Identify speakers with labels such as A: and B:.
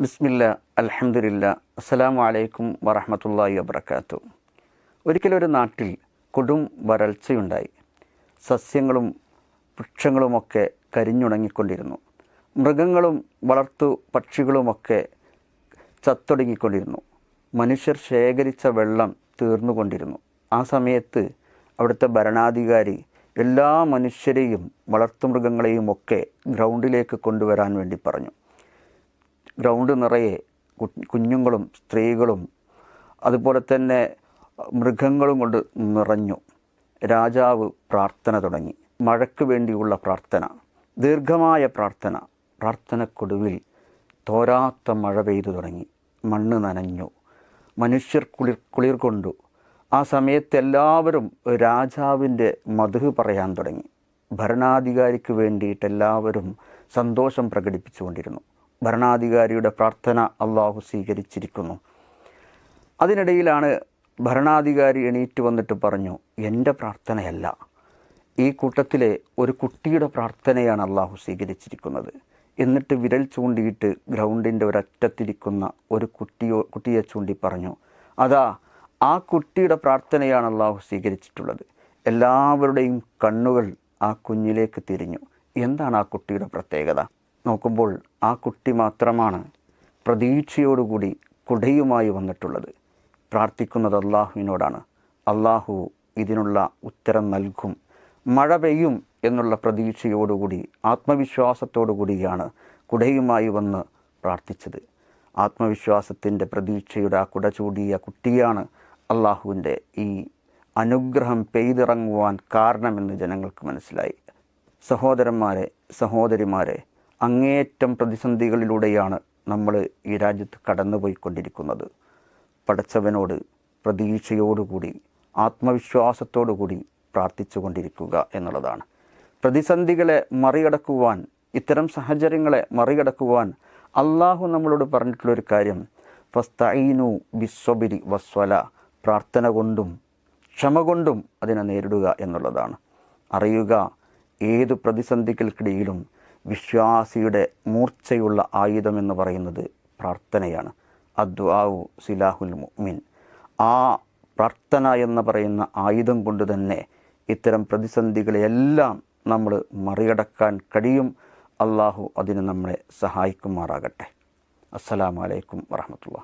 A: ബിസ്മില്ല അൽഹംദുലില്ല അസ്സലാമു അലൈക്കും വറഹമത്തല്ലാഹി വബർക്കാത്തു ഒരിക്കലൊരു നാട്ടിൽ കൊടും വരൾച്ചയുണ്ടായി. സസ്യങ്ങളും വൃക്ഷങ്ങളുമൊക്കെ കരിഞ്ഞുണങ്ങിക്കൊണ്ടിരുന്നു. മൃഗങ്ങളും വളർത്തു പക്ഷികളുമൊക്കെ ചത്തൊടുങ്ങിക്കൊണ്ടിരുന്നു. മനുഷ്യർ ശേഖരിച്ച വെള്ളം തീർന്നുകൊണ്ടിരുന്നു. ആ സമയത്ത് അവിടുത്തെ ഭരണാധികാരി എല്ലാ മനുഷ്യരെയും വളർത്തുമൃഗങ്ങളെയും ഒക്കെ ഗ്രൗണ്ടിലേക്ക് കൊണ്ടുവരാൻ വേണ്ടി പറഞ്ഞു. ഗ്രൗണ്ട് നിറയെ കുഞ്ഞുങ്ങളും സ്ത്രീകളും അതുപോലെ തന്നെ മൃഗങ്ങളും കൊണ്ട് നിറഞ്ഞു. രാജാവ് പ്രാർത്ഥന തുടങ്ങി. മഴയ്ക്ക് വേണ്ടിയുള്ള പ്രാർത്ഥന ദീർഘമായ പ്രാർത്ഥന. പ്രാർത്ഥനക്കൊടുവിൽ തോരാത്ത മഴ പെയ്തു തുടങ്ങി. മണ്ണ് നനഞ്ഞു. മനുഷ്യർ കുളിർ കുളിർ കൊണ്ടു. ആ സമയത്ത് എല്ലാവരും രാജാവിന്റെ മധു പറയാൻ തുടങ്ങി. ഭരണാധികാരിക്ക് വേണ്ടിയിട്ട് എല്ലാവരും സന്തോഷം പ്രകടിപ്പിച്ചുകൊണ്ടിരുന്നു. ഭരണാധികാരിയുടെ പ്രാർത്ഥന അള്ളാഹു സ്വീകരിച്ചിരിക്കുന്നു. അതിനിടയിലാണ് ഭരണാധികാരി എണീറ്റ് വന്നിട്ട് പറഞ്ഞു എന്റെ പ്രാർത്ഥനയല്ല. ഈ കൂട്ടത്തിലെ ഒരു കുട്ടിയുടെ പ്രാർത്ഥനയാണ് അള്ളാഹു സ്വീകരിച്ചിരിക്കുന്നത്. എന്നിട്ട് വിരൽ ചൂണ്ടിയിട്ട് ഗ്രൗണ്ടിന്റെ ഒരറ്റത്തിരിക്കുന്ന ഒരു കുട്ടിയോ കുട്ടിയെ ചൂണ്ടി പറഞ്ഞു അതാ ആ കുട്ടിയുടെ പ്രാർത്ഥനയാണ് അള്ളാഹു സ്വീകരിച്ചിട്ടുള്ളത്. എല്ലാവരുടെയും കണ്ണുകൾ ആ കുഞ്ഞിലേക്ക് തിരിഞ്ഞു. എന്താണ് ആ കുട്ടിയുടെ പ്രത്യേകത? നോക്കുമ്പോൾ ആ കുട്ടി മാത്രമാണ് പ്രതീക്ഷയോടുകൂടി കുടയുമായി വന്നിട്ടുള്ളത്. പ്രാർത്ഥിക്കുന്നത് അള്ളാഹുവിനോടാണ്. അള്ളാഹു ഇതിനുള്ള ഉത്തരം നൽകും. മഴ പെയ്യും എന്നുള്ള പ്രതീക്ഷയോടുകൂടി ആത്മവിശ്വാസത്തോടുകൂടിയാണ് കുടയുമായി വന്ന് പ്രാർത്ഥിച്ചത്. ആത്മവിശ്വാസത്തിന്റെ പ്രതീക്ഷയുടെ ആ കുട ചൂടിയ കുട്ടിയാണ് അള്ളാഹുവിന്റെ ഈ അനുഗ്രഹം പെയ്തിറങ്ങുവാൻ കാരണമെന്ന് ജനങ്ങൾക്ക് മനസ്സിലായി. സഹോദരന്മാരെ സഹോദരിമാരെ അങ്ങേയറ്റം പ്രതിസന്ധികളിലൂടെയാണ് നമ്മൾ ഈ രാജ്യത്ത് കടന്നുപോയിക്കൊണ്ടിരിക്കുന്നത്. പടച്ചവനോട് പ്രതീക്ഷയോടുകൂടി ആത്മവിശ്വാസത്തോടുകൂടി പ്രാർത്ഥിച്ചു കൊണ്ടിരിക്കുക എന്നുള്ളതാണ്. പ്രതിസന്ധികളെ മറികടക്കുവാൻ ഇത്തരം സാഹചര്യങ്ങളെ മറികടക്കുവാൻ അള്ളാഹു നമ്മളോട് പറഞ്ഞിട്ടുള്ളൊരു കാര്യം ഫസ്തൈനു ബിസ്വബിരി വസ്വല പ്രാർത്ഥന കൊണ്ടും ക്ഷമ കൊണ്ടും അതിനെ നേരിടുക എന്നുള്ളതാണ്. അറിയുക ഏത് പ്രതിസന്ധികൾക്കിടയിലും വിശ്വാസിയുടെ മൂർച്ചയുള്ള ആയുധം എന്ന് പറയുന്നത് പ്രാർത്ഥനയാണ്. അദ്വാവു സിലാഹുൽ മുഅ്മിൻ. ആ പ്രാർത്ഥന എന്ന് പറയുന്ന ആയുധം കൊണ്ട് തന്നെ ഇത്തരം പ്രതിസന്ധികളെയെല്ലാം നമ്മൾ മറികടക്കാൻ കഴിയും. അള്ളാഹു അതിന് നമ്മളെ സഹായിക്കുമാറാകട്ടെ. അസ്സലാമു അലൈക്കും വറഹമത്തുള്ള